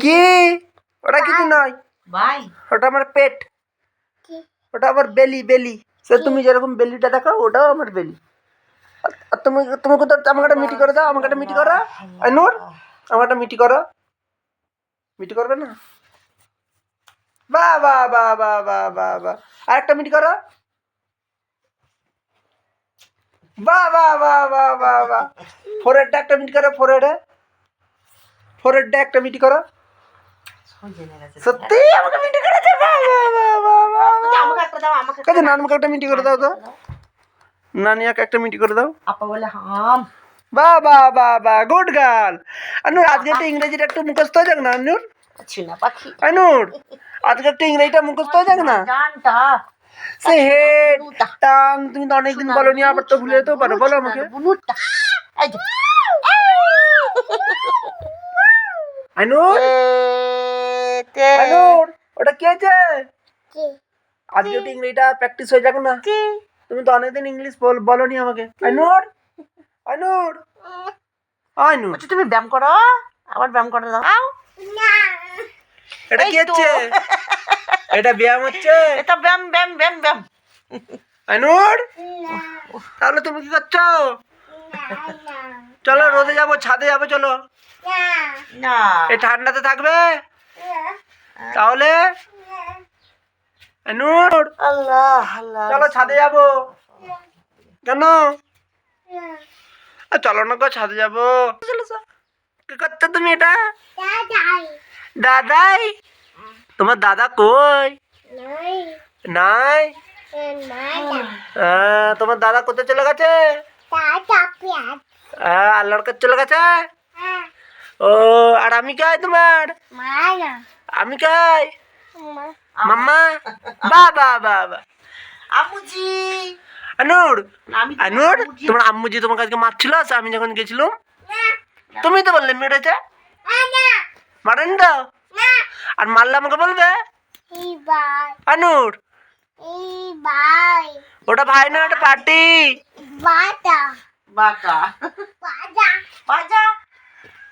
কি? ওটা কিছু নয়? ভাই ওটা আমার পেট। ওটা আমার বেলি বেলি। সে তুমি যেরকম বেলিটা দেখো ওটাও আমার বেলি। আর- তুমি তুমি কোথাও আমাকে একটা মিটি করে দাও আমাকে একটা মিটি করো। আই নূর আমাকে একটা মিটি করো। মিটি করবে না? বা বা বা বা বা বা বা। আর একটা মিটি করো। বা বা বা বা বা বা। ফোরেডটা একটা মিটি করো ফোরেডে। ফোরেডটা একটা মিটি করো। সত্যি? আমাকে মিটি করে দাও বা বা বা বা বা বলছে, আমাকে একটা দাও কাজে দাও। একটা মিটি করে দাও তো। নানিয়াকে একটা মিটি করে দাও। আপা বলে হাম। বা বা বা বা গুড গার্ল। আনুর আজকে একটু ইংরেজিটা একটু মুখস্থ হয়ে যাক না আনুর? ছিনা পাখি। আনুর আজকে একটু ইংরেজিটা মুখস্থ হয়ে যাক না? জানটা সে হেড টাং তুমি তো অনেকদিন বলো নি আবার তো ভুলে যেতেও পারো। বলো আমাকে। বুনুটা এই যে আনুর তে আনুর ওটা কি আছে আজকে একটু ইংরেজিটা প্র্যাকটিস হয়ে যাক না তুমি তো অনেকদিন ইংলিশ বল বলোনি আমাকে। আনুর আনুর আনুর বলছে, তুমি ব্যায়াম করো আবার ব্যায়াম করে দাও। এটা কি হচ্ছে? এটা ব্যায়াম হচ্ছে? এটা ব্যায়াম ব্যায়াম ব্যায়াম ব্যায়াম। আনুর তাহলে তুমি কি করছ? চলো রোদে যাব ছাদে যাব চলো। না। এই ঠান্ডাতে থাকবে? তাহলে? আনুর আল্লাহ আল্লাহ। চলো ছাদে যাব। কেন চলো না গো ছাদে যাব। কি করছ তুমি এটা? দাদাই। তোমার দাদা কই? নাই। তোমার দাদা কোথায় চলে গেছে? আহ, আল্লাহর কাছে চলে গেছে? ও আর আমি কাই তোমার? আমি কাই? মাম্মা? বা বা বা বা আমুজি আনুর? আমি আনুর তোমার আম্মু যে তোমার কাছে মারছিল আচ্ছা আমি যখন গেছিলাম তুমি তো বললে মেরেছে। মারেন তো? আর মারলে আমাকে বলবে? আনুর? ওটা ভাই না ওটা পার্টি। 八嘎，八嘎 baca.